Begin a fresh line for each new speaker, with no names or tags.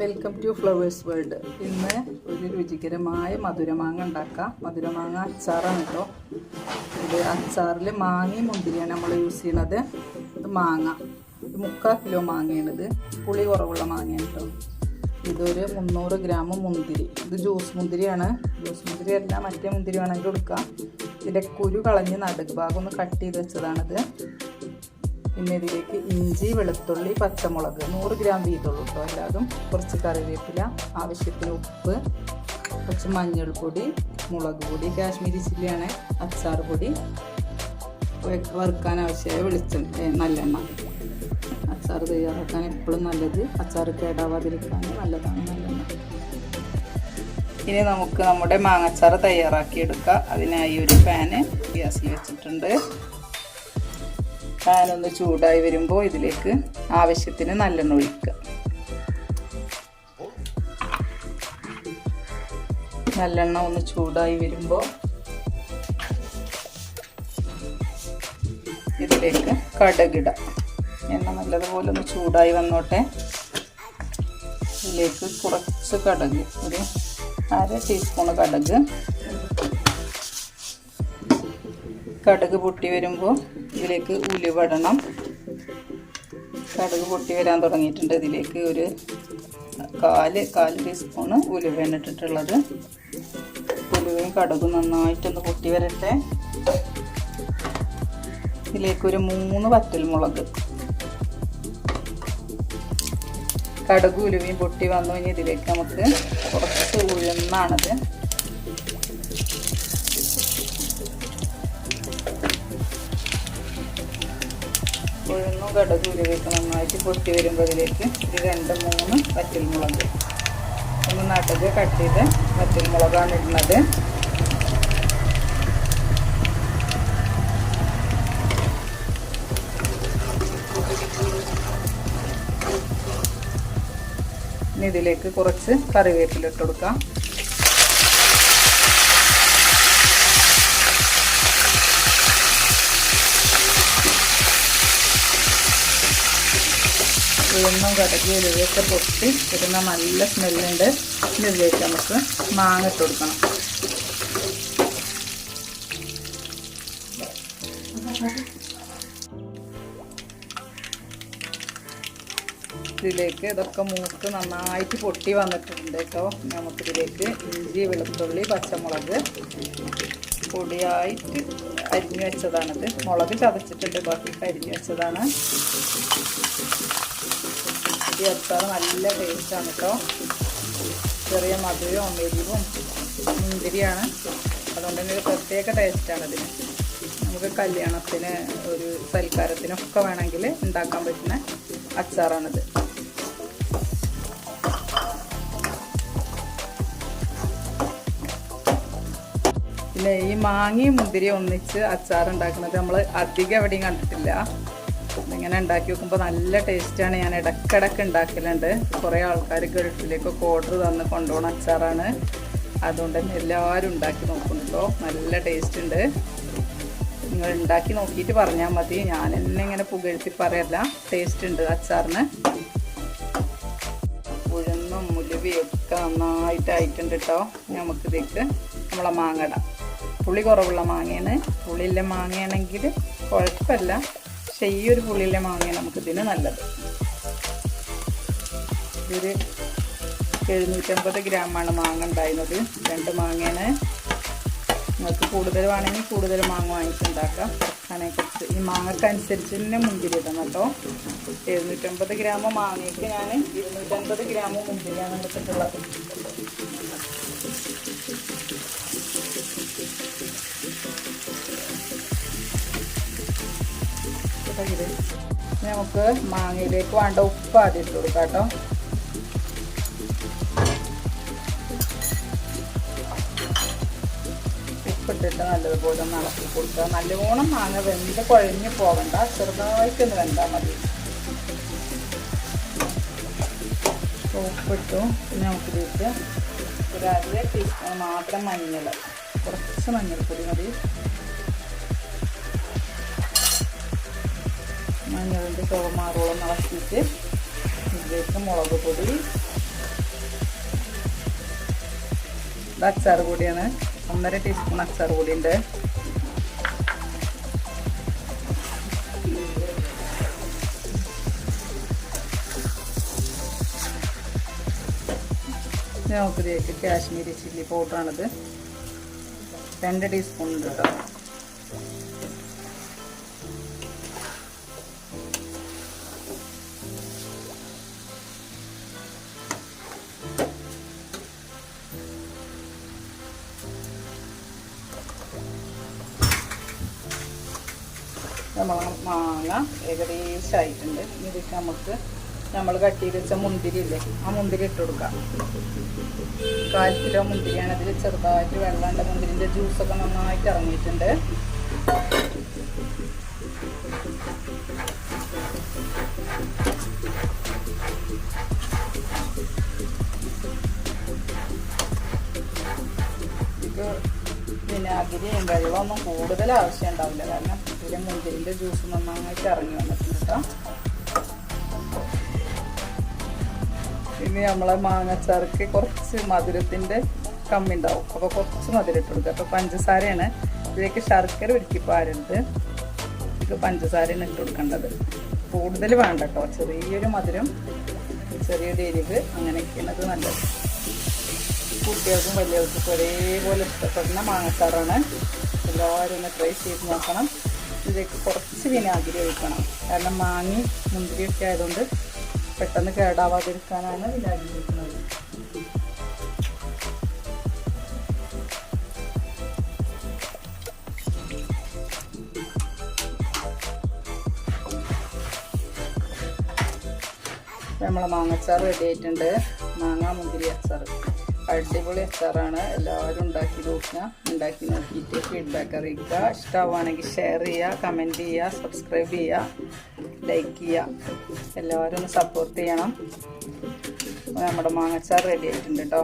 Welcome to flowers world ഇന്ന് ഒരു രുചികരമായ മധുരമാങ്ങ ഉണ്ടാക്കാം. മധുരമാങ്ങ അച്ചാറാണ് കേട്ടോ ഇത് അച്ചാറിൽ മാങ്ങയും മുന്തിരിയാണ് നമ്മൾ യൂസ് ചെയ്യണത്. ഇത് മാങ്ങ. മുക്കാൽ കിലോ മാങ്ങയാണിത് പുളി കുറവുള്ള മാങ്ങയാണ് കേട്ടോ ഇതൊരു മുന്നൂറ് ഗ്രാം മുന്തിരി. ഇത് ജ്യൂസ് മുന്തിരിയാണ്. ജ്യൂസ് മുന്തിരി അല്ല മറ്റേ മുന്തിരി വേണമെങ്കിൽ എടുക്കാം ഇതിന്റെ കുരു കളഞ്ഞ് നടുക്ക് ഭാഗം ഒന്ന് കട്ട് ചെയ്ത് വെച്ചതാണിത്. പിന്നെ ഇതിലേക്ക് ഇഞ്ചി വെളുത്തുള്ളി പച്ചമുളക് നൂറ് ഗ്രാം വീതമുള്ളൂ കേട്ടോ എല്ലാതും. കുറച്ച് കറിവേപ്പില ആവശ്യത്തിന് ഉപ്പ് കുറച്ച് മഞ്ഞൾപ്പൊടി മുളക് പൊടി കാശ്മീരി ചില്ലിയാണ് അച്ചാർ പൊടി. വറുക്കാൻ ആവശ്യമായ വെളിച്ചെണ്ണ നല്ലെണ്ണ. അച്ചാർ തയ്യാറാക്കാൻ എപ്പോഴും നല്ലത് അച്ചാർ കേടാവാതിരിക്കാൻ നല്ലതാണ് നല്ലെണ്ണ. ഇനി നമുക്ക് നമ്മുടെ മാങ്ങച്ചാറ് തയ്യാറാക്കിയെടുക്കാം. അതിനായി ഒരു പാന് ഗ്യാസിൽ വെച്ചിട്ടുണ്ട്. പാൻ ഒന്ന് ചൂടായി വരുമ്പോൾ ഇതിലേക്ക് ആവശ്യത്തിന് നല്ലെണ്ണ ഒഴിക്കുക. നല്ലെണ്ണ ഒന്ന് ചൂടായി വരുമ്പോൾ ഇതിലേക്ക് കടകിട എണ്ണ നല്ലതുപോലെ ഒന്ന് ചൂടായി വന്നോട്ടെ. ഇതിലേക്ക് കുറച്ച് കടക്. ഒരു അര ടീസ്പൂൺ കടുക്. കടുക് പൊട്ടി വരുമ്പോൾ ഇതിലേക്ക് ഉലുവടണം കടുക് പൊട്ടി വരാൻ തുടങ്ങിയിട്ടുണ്ട്. ഇതിലേക്ക് ഒരു കാൽ കാൽ ടീസ്പൂണ് ഉലുവയാണ് ഇട്ടിട്ടുള്ളത്. ഉലുവയും കടുകും നന്നായിട്ടൊന്ന് പൊട്ടി വരട്ടെ. ഇതിലേക്ക് ഒരു മൂന്ന് വറ്റൽമുളക്. കടുക് ഉലുവയും പൊട്ടി വന്നു. കഴിഞ്ഞാൽ ഇതിലേക്ക് നമുക്ക് കുറച്ച് ഉഴുന്നാണത് കടുക് ഉരുവിക്ക് നന്നായിട്ട് പൊട്ടി വരുമ്പോൾ അതിലേക്ക് ഒരു രണ്ട് മൂന്ന് വറ്റൽമുളക്. ഒന്ന് നട്ടത് കട്ട് ചെയ്ത് വറ്റൽമുളകാണ് ഇടുന്നത്. ഇനി ഇതിലേക്ക് കുറച്ച് കറിവേപ്പില ഇട്ട് കൊടുക്കാം. ഉഴുന്നും കടക്കി ഇതിലേക്ക് പൊട്ടി വരുന്ന നല്ല സ്മെല്ലുണ്ട്. ഇനി ഇതിലേക്ക് നമുക്ക് മാങ്ങ ഇട്ട് കൊടുക്കണം. ഇതിലേക്ക് ഇതൊക്കെ മൂത്ത് നന്നായിട്ട് പൊട്ടി വന്നിട്ടുണ്ട് കേട്ടോ. നമുക്കിതിലേക്ക് ഇഞ്ചി വെളുത്തുള്ളി പച്ചമുളക് പൊടിയായിട്ട് അരിഞ്ഞു വെച്ചതാണിത്. മുളക് ചതച്ചിട്ടുണ്ട്. ബാക്കി അരിഞ്ഞു വെച്ചതാണ്. ഈ വെച്ചാൽ നല്ല ടേസ്റ്റാണ് കേട്ടോ ചെറിയ മധുരവും എരിവും മുന്തിരിയാണ്. അതുകൊണ്ട് തന്നെ ഒരു പ്രത്യേക ടേസ്റ്റാണ് ഇതിന് നമുക്ക് കല്യാണത്തിന് ഒരു സൽക്കാരത്തിനൊക്കെ വേണമെങ്കിൽ ഉണ്ടാക്കാൻ പറ്റുന്ന അച്ചാറാണിത്. പിന്നെ ഈ മാങ്ങയും മുന്തിരിയും ഒന്നിച്ച് അച്ചാർ ഉണ്ടാക്കുന്നത് നമ്മൾ അധികം എവിടെയും കണ്ടിട്ടില്ല. ഇങ്ങനെ ഉണ്ടാക്കി വെക്കുമ്പോൾ നല്ല ടേസ്റ്റാണ്. ഞാൻ ഇടക്കിടക്ക് ഉണ്ടാക്കലുണ്ട്. കുറേ ആൾക്കാർ ഗൾഫിലേക്കൊക്കെ ഓർഡർ തന്ന് കൊണ്ടുപോകുന്ന അച്ചാറാണ്. അതുകൊണ്ട് തന്നെ എല്ലാവരും ഉണ്ടാക്കി നോക്കുന്നുണ്ടോ? നല്ല ടേസ്റ്റ് ഉണ്ട്. നിങ്ങൾ ഉണ്ടാക്കി നോക്കിയിട്ട് പറഞ്ഞാൽ മതി. ഞാൻ എന്നെ ഇങ്ങനെ പുകഴ്ത്തി പറയല്ല. ടേസ്റ്റ് ഉണ്ട് അച്ചാറിന്. ഉഴുന്നും മുലുവിയൊക്കെ നന്നായിട്ട് ആയിട്ടുണ്ട് കേട്ടോ നമുക്കിതേക്ക് നമ്മളെ മാങ്ങട പുളി കുറവുള്ള മാങ്ങയാണ്. പുളിയില്ല മാങ്ങയാണെങ്കിൽ കുഴപ്പമില്ല. പക്ഷെ ഈ ഒരു നമുക്ക് മാങ്ങയാണ് നമുക്കിതിന് നല്ലത്. ഇതൊരു എഴുന്നൂറ്റമ്പത് ഗ്രാമാണ് മാങ്ങ ഉണ്ടായിരുന്നത്. രണ്ട് മാങ്ങേനെ നിങ്ങൾക്ക് കൂടുതൽ വേണമെങ്കിൽ കൂടുതൽ മാങ്ങ വാങ്ങിച്ചുണ്ടാക്കാം. കുറിച്ച് ഈ മാങ്ങക്കനുസരിച്ച് തന്നെ മുന്തിരി ഇടണം കേട്ടോ. എഴുന്നൂറ്റമ്പത് ഗ്രാം മാങ്ങയ്ക്ക് ഞാൻ ഇരുന്നൂറ്റമ്പത് ഗ്രാം മുന്തിരിയാണ് എടുത്തിട്ടുള്ളത്. ഇപ്പൊ ഇത് നമുക്ക് മാങ്ങയിലേക്ക് വേണ്ട ഉപ്പ് ആദ്യം ഇട്ട് കൊടുക്കാം കേട്ടോ. ഉപ്പിട്ടിട്ട് നല്ലതുപോലെ ഒന്ന് കൊടുക്കുക. നല്ലോണം മാങ്ങ വെന്ത് കുഴഞ്ഞു പോകണ്ട. ചെറുതായിട്ടൊന്ന് വെന്താൽ മതി. ഉപ്പിട്ടു. പിന്നെ നമുക്കിതിലേക്ക് ഒരു അര ടീസ്പൂൺ മാത്രം മഞ്ഞൾ. കുറച്ച് മഞ്ഞൾപ്പൊടി മതി. മഞ്ഞളിന്റെ ചുവമാറോളം ഇളക്കിയിട്ട് ഇതിലേക്ക് മുളക് പൊടി ഇത് അച്ചാറ് പൊടിയാണ് ഒന്നര ടീസ്പൂൺ അച്ചാർ പൊടിയുണ്ട് നമുക്കിതിലേക്ക് കാശ്മീരി ചില്ലി പൗഡറാണിത് രണ്ട് ടീസ്പൂൺ ഉണ്ട് കേട്ടോ. നമ്മൾ മാങ്ങ ഏകദേശം ആയിട്ടുണ്ട് ഇനി ഇതിലേക്ക് നമുക്ക് നമ്മൾ കട്ടി വെച്ച മുന്തിരി ഇല്ലേ ആ മുന്തിരി ഇട്ട് കൊടുക്കാം. കാൽ കിലോ മുന്തിരിയാണ് അതിൽ ചെറുതായിട്ട് വെള്ളമുണ്ട് മുന്തിരിന്റെ ജ്യൂസൊക്കെ നന്നായിട്ട് ഇറങ്ങിയിട്ടുണ്ട്. വിനാഗിരിയും വെള്ളമൊന്നും കൂടുതൽ ആവശ്യം ഉണ്ടാവില്ല. കാരണം ഇതിലെ മുന്തിരിന്റെ ജ്യൂസ് നന്നായിട്ട് ഇറങ്ങി വന്നിട്ടുണ്ട് കേട്ടോ. ഇനി നമ്മളെ മാങ്ങച്ചാർക്ക് കുറച്ച് മധുരത്തിന്റെ കമ്മി ഉണ്ടാവും. അപ്പോൾ കുറച്ച് മധുരം ഇട്ട് അപ്പോൾ പഞ്ചസാരയാണ്. ഇതിലേക്ക് ശർക്കര ഒരുക്കി പാരരുത്. ഇത് പഞ്ചസാരയാണ് ഇട്ട് കൊടുക്കേണ്ടത്. കൂടുതൽ വേണ്ട കേട്ടോ. ചെറിയൊരു മധുരം ചെറിയൊരു എരിവ് അങ്ങനെയൊക്കെയാണ് അത് നല്ലത്. കുട്ടികൾക്കും വലിയവർക്കും ഒരേപോലെ ഇഷ്ടപ്പെടുന്ന മാങ്ങച്ചാറാണ്. എല്ലാവരും ഒന്ന് ട്രൈ ചെയ്ത് നോക്കണം. ഇതിലേക്ക് കുറച്ച് വിനാഗിരി ഒഴിക്കണം കാരണം മാങ്ങി മുന്തിരിയൊക്കെ ആയതുകൊണ്ട് പെട്ടെന്ന് കേടാവാതിരിക്കാനാണ് വിനാഗിരി ഒഴിക്കുന്നത് നമ്മളെ മാങ്ങച്ചാർ റെഡി ആയിട്ടുണ്ട്. മാങ്ങ മുന്തിരി അച്ചാർ അടിപൊളി അച്ചാറാണ് എല്ലാവരും ഉണ്ടാക്കി നോക്കുക ഉണ്ടാക്കി നോക്കിയിട്ട് ഫീഡ്ബാക്ക് അറിയിക്കുക. ഇഷ്ടമാവുകയാണെങ്കിൽ ഷെയർ ചെയ്യുക കമന്റ് ചെയ്യുക സബ്സ്ക്രൈബ് ചെയ്യുക ലൈക്ക് ചെയ്യുക. എല്ലാവരും ഒന്ന് സപ്പോർട്ട് ചെയ്യണം. നമ്മുടെ മാങ്ങച്ചാർ റെഡി ആയിട്ടുണ്ട് കേട്ടോ